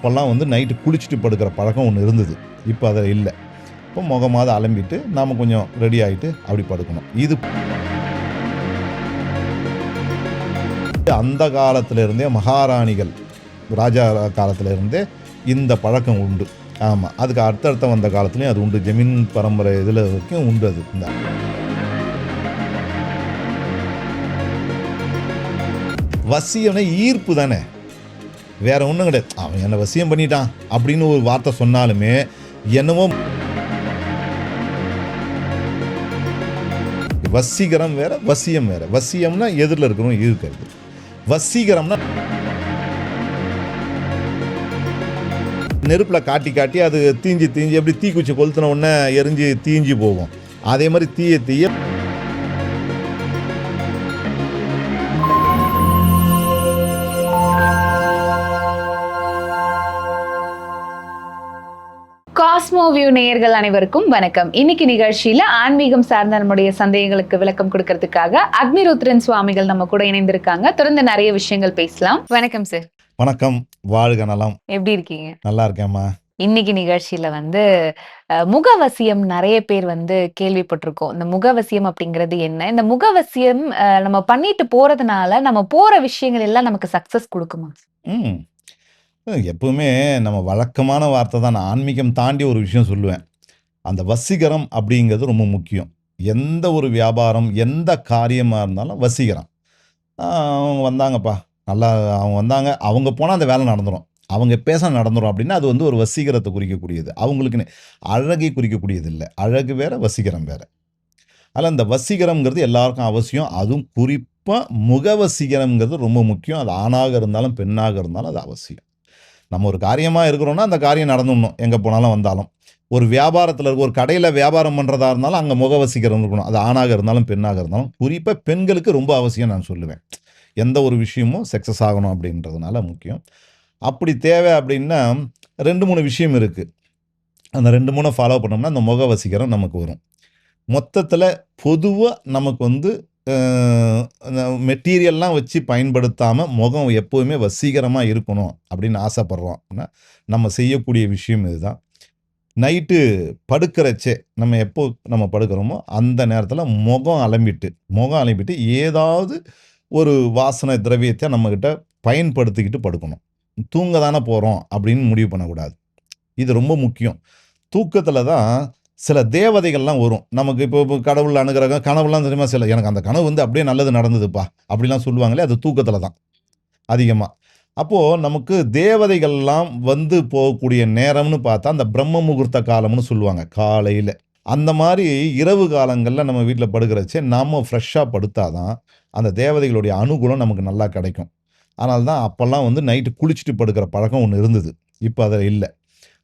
அப்போல்லாம் வந்து நைட்டு குளிச்சுட்டு படுக்கிற பழக்கம் ஒன்று இருந்தது. இப்போ அதில் இல்லை. இப்போ முகமாத அலம்பிட்டு நாம் கொஞ்சம் ரெடி ஆகிட்டு அப்படி படுக்கணும். இது அந்த காலத்திலிருந்தே மகாராணிகள் ராஜா காலத்திலிருந்தே இந்த பழக்கம் உண்டு. ஆமாம் அதுக்கு அடுத்தடுத்த வந்த காலத்துலேயும் அது உண்டு. ஜமீன் பரம்பரை இதில் வரைக்கும் உண்டு அது. இந்த வசியம்னா ஈர்ப்பு தானே? வேற ஒன்றும் கிடையாது. அவன் என்னை வசியம் பண்ணிட்டான் அப்படின்னு ஒரு வார்த்தை சொன்னாலுமே என்னவோ வசீகரம் வேற வசியம் வேற. வசியம்னா எதிரில் இருக்கிறவங்க இருக்கிறது வசீகரம்னா நெருப்பில் காட்டி காட்டி அது தீஞ்சி தீஞ்சி எப்படி தீக்குச்சி கொளுத்தின உடனே எரிஞ்சு தீஞ்சி போகும். அதே மாதிரி தீய தீய வியூ நேயர்கள் அனைவருக்கும் வணக்கம். இன்னைக்கு நிகழ்ச்சியில ஆன்மீகம் சார்ந்த நம்முடைய சந்தேகங்களுக்கு விளக்கம் கொடுக்கறதுக்காக அக்னிருத்ரன் சுவாமிகள் நம்ம கூட இணைந்திருக்காங்க. தொடர்ந்து நிறைய விஷயங்கள் பேசலாம். வணக்கம் சார் வணக்கம். வாழ்க நலம். எப்படி இருக்கீங்க? நல்லா இருக்கேம்மா. இன்னைக்கு நிகழ்ச்சியில வந்து முகவசியம் நிறைய பேர் வந்து கேள்விப்பட்டிருக்கோம். இந்த முகவசியம் அப்படிங்கிறது என்ன? இந்த முகவசியம் நம்ம பண்ணிட்டு போறதுனால நம்ம போற விஷயங்கள் எல்லாம் நமக்கு சக்சஸ் கொடுக்குமா? ம். எப்பவுமே நம்ம வழக்கமான வார்த்தை தான். நான் ஆன்மீகம் தாண்டி ஒரு விஷயம் சொல்லுவேன். அந்த வசீகரம் அப்படிங்கிறது ரொம்ப முக்கியம். எந்த ஒரு வியாபாரம் எந்த காரியமாக இருந்தாலும் வசீகரம். அவங்க வந்தாங்கப்பா. நல்லா அவங்க வந்தாங்க. அவங்க போனால் அந்த வேலை நடந்துடும் அவங்க பேச நடந்துடும் அப்படின்னா அது வந்து ஒரு வசீகரத்தை குறிக்கக்கூடியது. அவங்களுக்குன்னு அழகை குறிக்கக்கூடியது இல்லை அழகு வேற வசீகரம் வேற. அதில் அந்த வசீகரம்ங்கிறது எல்லாருக்கும் அவசியம். அதுவும் குறிப்பாக முக வசீகரம்ங்கிறது ரொம்ப முக்கியம். அது ஆணாக இருந்தாலும் பெண்ணாக இருந்தாலும் அது அவசியம். நம்ம ஒரு காரியமாக இருக்கிறோன்னா அந்த காரியம் நடந்துடணும் எங்கே போனாலும் வந்தாலும். ஒரு வியாபாரத்தில் இருக்க ஒரு கடையில் வியாபாரம் பண்ணுறதா இருந்தாலும் அங்கே முகவசிக்கிறோம் இருக்கணும். அது ஆணாக இருந்தாலும் பெண்ணாக இருந்தாலும் குறிப்பாக பெண்களுக்கு ரொம்ப அவசியம் நான் சொல்லுவேன். எந்த ஒரு விஷயமும் சக்ஸஸ் ஆகணும் அப்படின்றதுனால முக்கியம். அப்படி தேவை அப்படின்னா ரெண்டு மூணு விஷயம் இருக்குது அந்த ரெண்டு மூணு ஃபாலோ பண்ணோம்னா அந்த முகவசிகரம் நமக்கு வரும். மொத்தத்தில் பொதுவாக நமக்கு வந்து மெட்டீரியல்லாம் வச்சு பயன்படுத்தாமல் முகம் எப்போவுமே வசீகரமாக இருக்கணும் அப்படின்னு ஆசைப்பட்றோம் அப்படின்னா நம்ம செய்யக்கூடிய விஷயம் இதுதான். நைட்டு படுக்கிறச்சே நம்ம எப்போ நம்ம படுக்கிறோமோ அந்த நேரத்தில் முகம் அலம்பிட்டு முகம் அலம்பிட்டு ஏதாவது ஒரு வாசனை திரவியத்தை நம்மக்கிட்ட பயன்படுத்திக்கிட்டு படுக்கணும். தூங்க தானே போகிறோம் அப்படின்னு முடிவு பண்ணக்கூடாது. இது ரொம்ப முக்கியம். தூக்கத்தில் தான் சில தேவதைகள்லாம் வரும். நமக்கு இப்போ இப்போ கடவுள் அணுகிறகம் கனவுலாம் தெரியுமா? சில எனக்கு அந்த கனவு வந்து அப்படியே நல்லது நடந்ததுப்பா. அப்படிலாம் சொல்லுவாங்களே அது தூக்கத்தில் தான். அதிகமாக அப்போது நமக்கு தேவதைகள்லாம் வந்து போகக்கூடிய நேரம்னு பார்த்தா அந்த பிரம்ம முகூர்த்த காலம்னு சொல்லுவாங்க காலையில். அந்த மாதிரி இரவு காலங்களில் நம்ம வீட்டில் படுக்கிறச்சே நம்ம ஃப்ரெஷ்ஷாக படுத்தாதான் அந்த தேவதைகளுடைய அனுகூலம் நமக்கு நல்லா கிடைக்கும். அதனால தான் அப்போல்லாம் வந்து நைட்டு குளிச்சுட்டு படுக்கிற பழக்கம் ஒன்று இருந்தது. இப்போ அதில் இல்லை.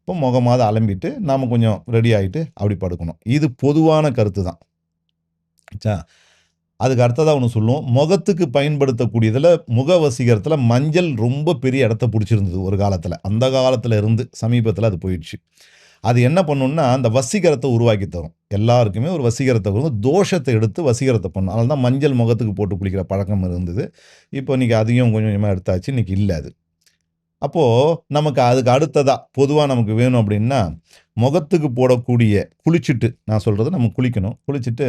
இப்போ முகமாத அலம்பிட்டு நாம் கொஞ்சம் ரெடி ஆகிட்டு அப்படி படுக்கணும். இது பொதுவான கருத்து தான் சா அதுக்கு அடுத்ததாக ஒன்று சொல்லுவோம். முகத்துக்கு பயன்படுத்தக்கூடியதில் முக வசீகரத்தில் மஞ்சள் ரொம்ப பெரிய இடத்த பிடிச்சிருந்தது ஒரு காலத்தில். அந்த காலத்தில் இருந்து சமீபத்தில் அது போயிடுச்சு. அது என்ன பண்ணுன்னா அந்த வசீகரத்தை உருவாக்கி தரும். எல்லாருக்குமே ஒரு வசீகரத்தை வந்து தோஷத்தை எடுத்து வசீகரத்தை பண்ணும். அதனால தான் மஞ்சள் முகத்துக்கு போட்டு குளிக்கிற பழக்கம் இருந்தது. இப்போ இன்றைக்கி அதையும் கொஞ்சம் கொஞ்சமாக எடுத்தாச்சு. இன்றைக்கி இல்லை அது. அப்போது நமக்கு அதுக்கு அடுத்ததாக பொதுவாக நமக்கு வேணும் அப்படின்னா முகத்துக்கு போடக்கூடிய குளிச்சுட்டு நான் சொல்கிறது நம்ம குளிக்கணும். குளிச்சுட்டு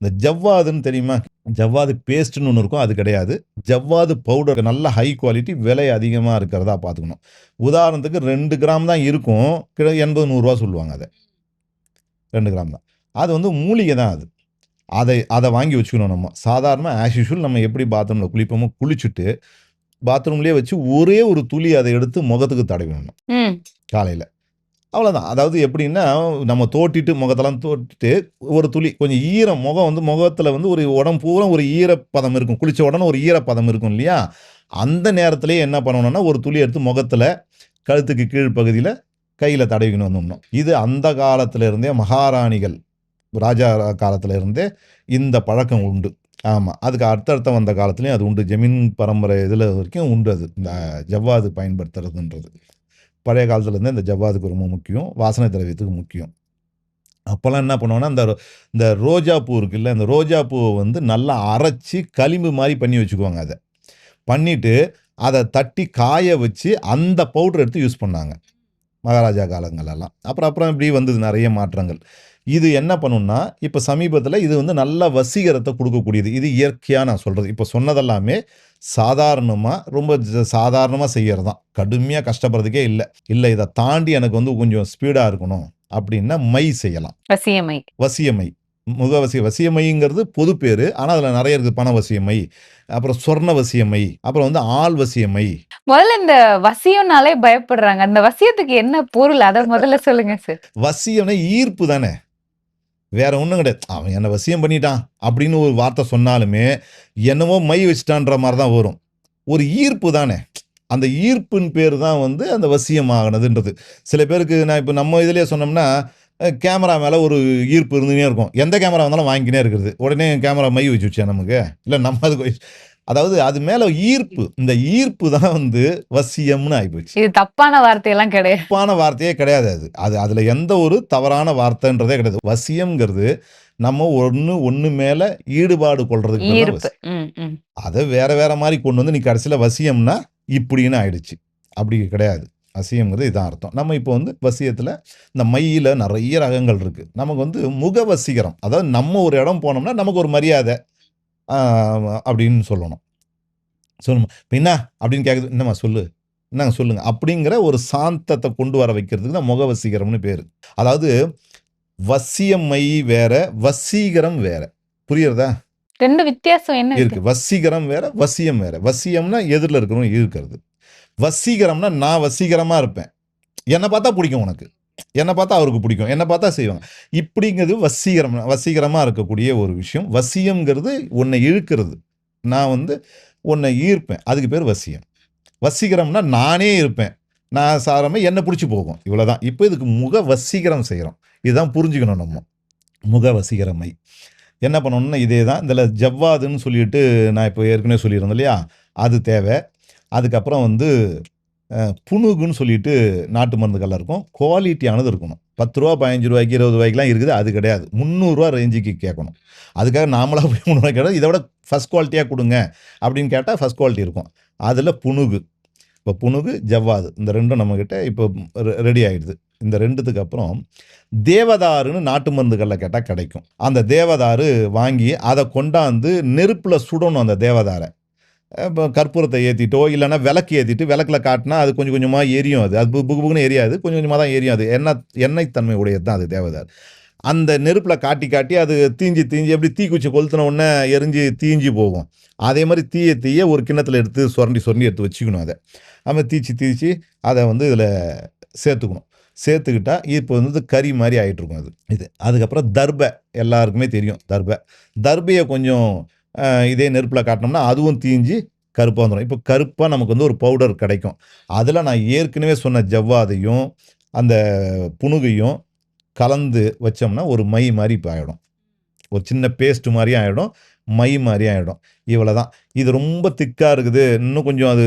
இந்த ஜவ்வாதுன்னு தெரியுமா? ஜவ்வாது பேஸ்ட்டுன்னு ஒன்று இருக்கும். அது கிடையாது. ஜவ்வாது பவுடர் நல்ல ஹை குவாலிட்டி விலை அதிகமாக இருக்கிறதா பார்த்துக்கணும். உதாரணத்துக்கு ரெண்டு கிராம் தான் இருக்கும். கிட எண்பது நூறுரூவா சொல்லுவாங்க அதை. ரெண்டு கிராம் தான். அது வந்து மூலிகை தான் அது. அதை அதை வாங்கி வச்சுக்கணும் நம்ம. சாதாரண ஆஸ் யூஷுவல் நம்ம எப்படி பாத்ரூமில் குளிப்போமோ குளிச்சுட்டு பாத்ரூம்லேயே வச்சு ஒரே ஒரு துளி அதை எடுத்து முகத்துக்கு தடவிடணும். காலையில். அவ்வளோதான் அதாவது எப்படின்னா நம்ம தோட்டிட்டு முகத்தெல்லாம் தோட்டிட்டு ஒரு துளி கொஞ்சம் ஈரம் முகம் வந்து முகத்தில் வந்து ஒரு உடம்பு பூரா ஒரு ஈரப்பதம் இருக்கும். குளித்த உடனே ஒரு ஈரப்பதம் இருக்கும் இல்லையா? அந்த நேரத்துலேயே என்ன பண்ணணும்னா ஒரு துளி எடுத்து முகத்தில் கழுத்துக்கு கீழ் பகுதியில் கையில் தடவிக்கணும் வந்துடணும் இது அந்த காலத்துல இருந்தே மகாராணிகள் ராஜா காலத்துல இருந்தே இந்த பழக்கம் உண்டு. ஆமாம் அதுக்கு அடுத்தடுத்த வந்த காலத்துலேயும் அது உண்டு. ஜமீன் பரம்பரை இதில் வரைக்கும் உண்டு அது. இந்த ஜவ்வாது பயன்படுத்துறதுன்றது. பழைய காலத்துலேருந்தே இந்த ஜவ்வாதுக்கு ரொம்ப முக்கியம். வாசனை திரவியத்துக்கு முக்கியம். அப்போல்லாம் என்ன பண்ணுவோன்னா இந்த இந்த ரோஜா பூ இருக்குல்ல இந்த ரோஜா பூவை வந்து நல்லா அரைச்சி களிம்பு மாதிரி பண்ணி வச்சுக்குவாங்க அதை. பண்ணிவிட்டு அதை தட்டி காய வச்சு அந்த பவுடர் எடுத்து யூஸ் பண்ணாங்க. மகாராஜா காலங்களெல்லாம் அப்புறம் அப்புறம் இப்படி வந்தது நிறைய மாற்றங்கள். இது என்ன பண்ணும்னா, இப்ப சமீபத்தில இது வந்து நல்ல வசீகரத்த குடுக்கக்கூடியது. இது இயற்கையா நான் சொல்றது. இப்ப சொன்னதெல்லாமே சாதாரணமா, ரொம்ப ஜ சாதாரணமா செய்யறது தான். கடுமையா கஷ்டப்படுறதுக்கே இல்ல. இல்ல இத தாண்டி எனக்கு வந்து கொஞ்சம் ஸ்பீடா இருக்கணும் அப்படின்னா மை செய்யலாம். வசியமை. வசியமை. முகவசி வசியமைங்கிறது பொது பேரு. ஆனா அதில நெறைய இருக்கு. பண வசியமை, அப்புறம் சொர்ண வசியமை, அப்புறம் வந்து ஆள் வசியமை. முதல்ல இந்த வசியம்னாலே பயப்படுறாங்க. அந்த வசியத்துக்கு என்ன பொருள்? அத முதல்ல சொல்லுங்க சார். வசியம்னா ஈர்ப்பு தானே. வேற ஒன்றும் கிடையாது. அவன் என்னை வசியம் பண்ணிட்டான் அப்படின்னு ஒரு வார்த்தை சொன்னாலுமே, என்னவோ மை வச்சுட்டான்ற மாதிரி தான் வரும். ஒரு ஈர்ப்பு தானே. அந்த ஈர்ப்பின் பேர் தான் வந்து அந்த வசியமாகுனதுன்றது சில பேருக்கு நான் இப்போ நம்ம இதிலே சொன்னோம்னா, கேமரா மேலே ஒரு ஈர்ப்பு இருந்துன்னே இருக்கும். எந்த கேமரா வந்தாலும் வாங்கிக்கினே இருக்கிறது. உடனே கேமரா மை வச்சுடுச்சா நமக்கு? இல்லை நம்ம அதுக்கு அதாவது அது மேல ஈர்ப்பு. இந்த ஈர்ப்பு தான் வந்து வசியம்னு ஆயிப்போச்சு. இது தப்பான வார்த்தையெல்லாம் கிடையாது. தப்பான வார்த்தையே கிடையாது அது. அது அதில எந்த ஒரு தவறான வார்த்தைன்றதே கிடையாது. வசியம்ங்கிறது நம்ம ஒண்ணு ஒண்ணு மேல ஈடுபாடு கொள்றதுக்கு. அத வேற வேற மாரி கொண்டு வந்து நீ கடைசில வசியம்னா இப்படின்னு ஆயிடுச்சு. அப்படி கிடையாது. வசியம்ங்கிறது இதான் அர்த்தம். நம்ம இப்போ வந்து வசியத்தில இந்த மையில நெறைய ரகங்கள் இருக்கு. நமக்கு வந்து முக வசீகரம். அதாவது நம்ம ஒரு இடம் போனோம்னா நமக்கு ஒரு மரியாதை. அப்படின்னு சொல்லணும். சொல்லணும். "இப்ப என்ன?" அப்படின்னு கேட்குது. "என்னம்மா சொல்லு. என்னங்க சொல்லுங்க." அப்படிங்கிற ஒரு சாந்தத்த கொண்டு வர வைக்கிறதுக்கு தான் முக வசீகரம்னு பேரு. அதாவது வசியமை வேற, வசீகரம் வேற. புரியுறதா? 2 வித்தியாசம் என்ன இருக்கு. வசீகரம் வேற, வசியம் வேற. வசியம்னா எதிர்ல இருக்கிறவன் ஈர்க்கிறது. வசீகரம்னா நான் வசீகரமா இருப்பேன். என்ன பார்த்தா புடிக்கும் உனக்கு. என்னை பார்த்தா அவருக்கு பிடிக்கும். என்னை பார்த்தா செய்வாங்க. இப்படிங்கிறது வசீகரம். வசீகரமாக இருக்கக்கூடிய ஒரு விஷயம். வசியம்ங்கிறது உன்னை இழுக்கிறது. நான் வந்து உன்னை ஈர்ப்பேன். அதுக்கு பேர் வசியம். வசீகரம்னா நானே இருப்பேன். நான் சாதாரணமா என்னை பிடிச்சி போகும். இவ்வளோதான். இப்போ இதுக்கு முக வசீகரம் செய்கிறோம் இதுதான் புரிஞ்சுக்கணும் நம்ம. முக வசீகரமை. என்ன பண்ணணும்னா இதே தான். இதில் ஜவ்வாதுன்னு சொல்லிட்டு நான் இப்போ ஏற்கனவே சொல்லியிருந்தேன் இல்லையா? அது தேவை. அதுக்கப்புறம் வந்து புணுகுன்னு சொல்லிட்டு நாட்டு மருந்துகள்ல இருக்கும். குவாலிட்டியானது இருக்கணும். பத்து ரூபா பதினஞ்சு ரூபாய்க்கு இருபது ரூபாய்க்குலாம் இருக்குது. அது கிடையாது. முந்நூறுரூவா ரேஞ்சுக்கு கேட்கணும். அதுக்காக நாமளாக போய் முந்நூறுவா 300 இதை விட ஃபஸ்ட் குவாலிட்டியாக கொடுங்க அப்படின்னு கேட்டால் ஃபஸ்ட் குவாலிட்டி இருக்கும். அதில் புணுகு இப்போ புணுகு ஜவ்வாது இந்த ரெண்டும் நம்மக்கிட்ட இப்போ ரெ ரெடி ஆகிடுது இந்த ரெண்டுத்துக்கு அப்புறம் தேவதாருன்னு நாட்டு மருந்துகளில் கேட்டால் கிடைக்கும். அந்த தேவதாரு வாங்கி அதை கொண்டாந்து நெருப்பில் சுடணும் அந்த தேவதாரை இப்போ ஏற்றிட்டோ இல்லைனா விளக்கு ஏற்றிட்டு விளக்கில் காட்டினா அது கொஞ்சம் கொஞ்சமாக எரியும் அது. அது புக்கு புக்குன்னு எரியாது. கொஞ்சம் கொஞ்சமாக தான் எரியும் அது. எண்ணெ எண்ணெய் தன்மை உடையது தான் அது தேவதார் அந்த நெருப்பில் காட்டி காட்டி அது தீஞ்சு தீஞ்சு எப்படி தீக்குச்சி கொளுத்தின உடனே எரிஞ்சு தீஞ்சி போகும். அதே மாதிரி தீய தீய ஒரு கிண்ணத்தில் எடுத்து சொரண்டி சொரண்டி எடுத்து வச்சுக்கணும் அதை அது தீச்சு தீச்சு அதை வந்து இதில் சேர்த்துக்கணும். சேர்த்துக்கிட்டா இப்போ வந்து கறி மாதிரி ஆகிட்டுருக்கும் அது. இது. அதுக்கப்புறம் தர்பை எல்லாருக்குமே தெரியும் தர்பை தர்பையை கொஞ்சம் இதே நெருப்பில் காட்டினோம்னா அதுவும் தீஞ்சு கருப்பாக வந்துடும் இப்போ கருப்பாக நமக்கு வந்து ஒரு பவுடர் கிடைக்கும். அதில் நான் ஏற்கனவே சொன்ன ஜவ்வாதையும், அந்த புனுகையும் கலந்து வச்சோம்னா ஒரு மை மாதிரி இப்போ ஆகிடும் ஒரு சின்ன பேஸ்ட் மாதிரி ஆகிடும் மை மாதிரியும் ஆகிடும் இவ்வளோ தான் இது ரொம்ப திக்காக இருக்குது. இன்னும் கொஞ்சம் அது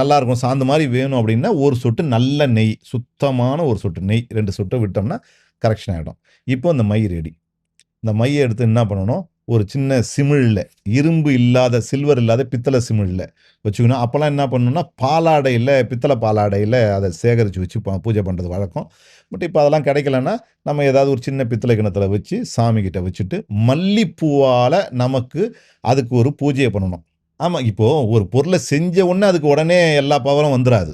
நல்லாயிருக்கும் சாந்து மாதிரி வேணும் அப்படின்னா, ஒரு சொட்டு நல்ல நெய். சுத்தமான ஒரு சொட்டு நெய் ரெண்டு சொட்டு விட்டோம்னா கரெக்ஷன் ஆகிடும் இப்போ இந்த மை ரெடி. இந்த மையை எடுத்து என்ன பண்ணணும், ஒரு சின்ன சிமிழில் இரும்பு இல்லாத, சில்வர் இல்லாத பித்தளை சிமிழில் வச்சுக்கணும். அப்போல்லாம் என்ன பண்ணணும்னா, பாலாடையில் பித்தளை பாலாடையில் அதை சேகரித்து வச்சு பூஜை பண்ணுறது வழக்கம். பட் இப்போ அதெல்லாம் கிடைக்கலன்னா, நம்ம ஏதாவது ஒரு சின்ன பித்தளை கிணத்துல வச்சு சாமிகிட்ட வச்சுட்டு, மல்லிப்பூவால் நமக்கு அதுக்கு ஒரு பூஜையை பண்ணணும். ஆமாம் இப்போது ஒரு பொருளை செஞ்ச உடனே அதுக்கு உடனே எல்லா பவரும் வந்துடாது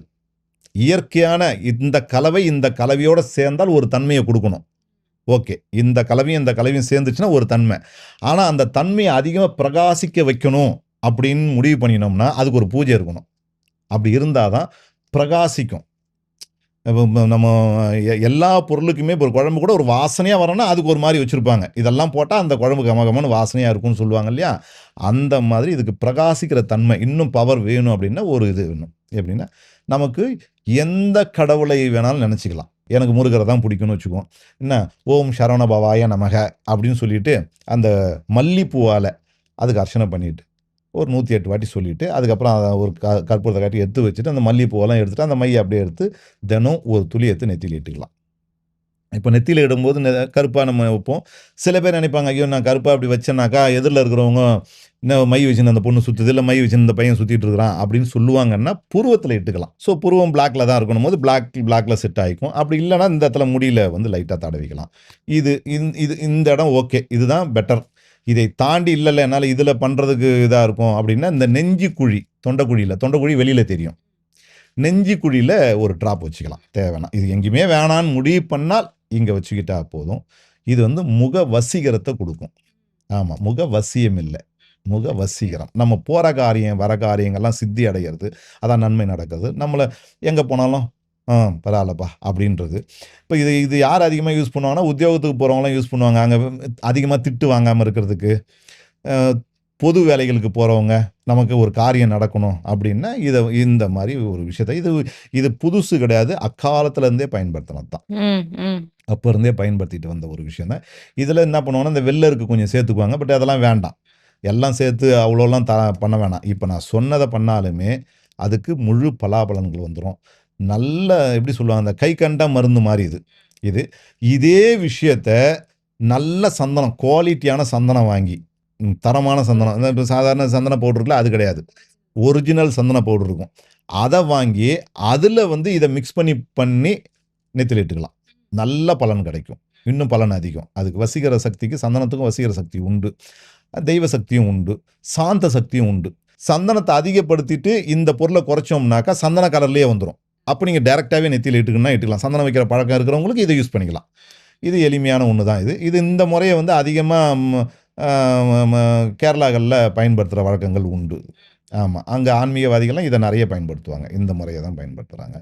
இயற்கையான இந்த கலவை, இந்த கலவையோடு சேர்ந்தால் ஒரு தன்மையை கொடுக்கணும் ஓகே. இந்த கலவையும், இந்த கலவையும் சேர்ந்துச்சுன்னா ஒரு தன்மை. ஆனால் அந்த தன்மையை அதிகமாக பிரகாசிக்க வைக்கணும் அப்படின்னு முடிவு பண்ணினோம்னா, அதுக்கு ஒரு பூஜை இருக்கணும். அப்படி இருந்தால் தான் பிரகாசிக்கும். நம்ம எ எல்லா பொருளுக்குமே இப்போ ஒரு குழம்பு கூட ஒரு வாசனையாக வரணும்னா, அதுக்கு ஒரு மாதிரி வச்சுருப்பாங்க இதெல்லாம் போட்டால் அந்த குழம்பு கமகமன்னு வாசனையாக இருக்கும்னு சொல்லுவாங்க இல்லையா? அந்த மாதிரி இதுக்கு பிரகாசிக்கிற தன்மை, இன்னும் பவர் வேணும் அப்படின்னா ஒரு இது வேணும். எப்படின்னா, நமக்கு எந்த கடவுளை வேணாலும் நினச்சிக்கலாம் எனக்கு முருகரை தான் பிடிக்கும்னு வச்சுக்குவோம். என்ன ஓம் சரவண பவாய நமக அப்படின்னு சொல்லிட்டு, அந்த மல்லிப்பூவால் அதுக்கு அர்ச்சனை பண்ணிட்டு, ஒரு 108 வாட்டி சொல்லிட்டு, அதுக்கப்புறம் அதை ஒரு க கற்பூரத்தை காட்டி எடுத்து வச்சுட்டு, அந்த மல்லிப்பூவெல்லாம் எடுத்துகிட்டு அந்த மைய அப்படியே எடுத்து தினம் ஒரு துளி எடுத்து நெத்தியில இட்டுக்கலாம். இப்போ நெத்தியில் இடும்போது நெ நம்ம வைப்போம். சில பேர் நினைப்பாங்க, ஐயோ! நான் கருப்பாக அப்படி வச்சேனாக்கா, எதிரில் இருக்கிறவங்க என்ன மை வச்சுன்னு அந்த பொண்ணு சுற்றுது இல்லை மை வச்சுன்னு இந்த பையன் சுற்றிட்டு இருக்கிறான் அப்படின்னு சொல்லுவாங்கன்னா, புருவத்தில இட்டுக்கலாம். ஸோ புருவம் பிளாக்ல தான் இருக்கணும் போது பிளாக் பிளாக்ல செட் ஆகிக்கும் அப்படி இல்லைனா இந்த இடத்துல முடியல வந்து லைட்டாக தடவிக்கலாம். இது இந் இது இந்த இடம் ஓகே. இதுதான் பெட்டர். இதை தாண்டி இல்லைல்ல என்னால் இதில் பண்ணுறதுக்கு இதாக இருக்கும் அப்படின்னா, இந்த நெஞ்சு குழி, தொண்டைக்குழியில் தொண்டைக்குழி வெளியில் தெரியும். நெஞ்சு குழியில் ஒரு ட்ராப் வச்சுக்கலாம். தேவைன்னா. இது எங்கேயுமே வேணான்னு முடிவு பண்ணால், இங்கே வச்சுக்கிட்டா போதும். இது வந்து முக வசீகரத்தை கொடுக்கும் ஆமாம் முக வசியம் இல்லை முக வசீகரம். நம்ம போகிற காரியம், வர காரியங்கள்லாம் சித்தி அடைகிறது அதான் நன்மை நடக்குது. நம்மளை எங்கே போனாலும், ஆ பரவாயில்லப்பா அப்படின்றது. இப்போ இது இது யார் அதிகமாக யூஸ் பண்ணுவாங்கன்னா, உத்தியோகத்துக்கு போகிறவங்களாம் யூஸ் பண்ணுவாங்க. அங்கே அதிகமாக திட்டு வாங்காமல் இருக்கிறதுக்கு. பொது வேலைகளுக்கு போகிறவங்க நமக்கு ஒரு காரியம் நடக்கணும் அப்படின்னா, இதை இந்த மாதிரி ஒரு விஷயத்த இது இது புதுசு கிடையாது. அக்காலத்துலேருந்தே பயன்படுத்தினது தான். ம், அப்ப இருந்தே பயன்படுத்திட்டு வந்த ஒரு விஷயம் தான். இதில் என்ன பண்ணுவாங்கன்னா, இந்த வெள்ளருக்கு கொஞ்சம் சேர்த்துக்குவாங்க. பட் அதெல்லாம் வேண்டாம். எல்லாம் சேர்த்து அவ்வளோலாம் த பண்ண வேணாம். இப்போ நான் சொன்னதை பண்ணாலுமே, அதுக்கு முழு பலாபலன்கள் வந்துடும் நல்ல எப்படி சொல்லுவாங்க, அந்த கை கண்ட மருந்து மாதிரி இது. இது. இதே விஷயத்த நல்ல சந்தனம், குவாலிட்டியான சந்தனம் வாங்கி, தரமான சந்தனம். இப்போ சாதாரண சந்தன பவுடருக்குல அது கிடையாது. ஒரிஜினல் சந்தன பவுடர் இருக்கும். அதை வாங்கி, அதில் வந்து இதை மிக்ஸ் பண்ணி பண்ணி நெத்திலிட்டுக்கலாம் நல்ல பலன் கிடைக்கும். இன்னும் பலன் அதிகம். அதுக்கு வசீகர சக்திக்கு சந்தனத்துக்கும் வசீகர சக்தி உண்டு. தெய்வ சக்தியும் உண்டு. சாந்த சக்தியும் உண்டு. சந்தனத்தை அதிகப்படுத்திட்டு இந்த பொருளை குறைச்சோம்னாக்கா, சந்தன கலர்லேயே வந்துடும் அப்போ நீங்கள் டேரெக்டாகவே நெத்தியில் இட்டுக்கணும்னா இட்டுக்கலாம். சந்தனம் வைக்கிற பழக்கம் இருக்கிறவங்களுக்கு இதை யூஸ் பண்ணிக்கலாம். இது எளிமையான ஒன்று தான் இது. இது இந்த முறையை வந்து அதிகமாக கேரளாக்களில் பயன்படுத்துகிற வழக்கங்கள் உண்டு. ஆமாம் அங்கே ஆன்மீகவாதிகள்லாம் இதை நிறைய பயன்படுத்துவாங்க. இந்த முறையை தான் பயன்படுத்துகிறாங்க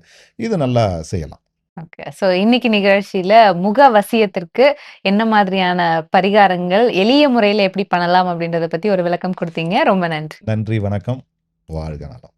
இது நல்லா செய்யலாம். ஓகே. ஸோ இன்னைக்கு நிகழ்ச்சியில முக வசியத்திற்கு என்ன மாதிரியான பரிகாரங்கள், எளிய முறையில எப்படி பண்ணலாம் அப்படின்றத பத்தி ஒரு விளக்கம் கொடுத்தீங்க ரொம்ப நன்றி. நன்றி, வணக்கம். வாழ்க நலம்.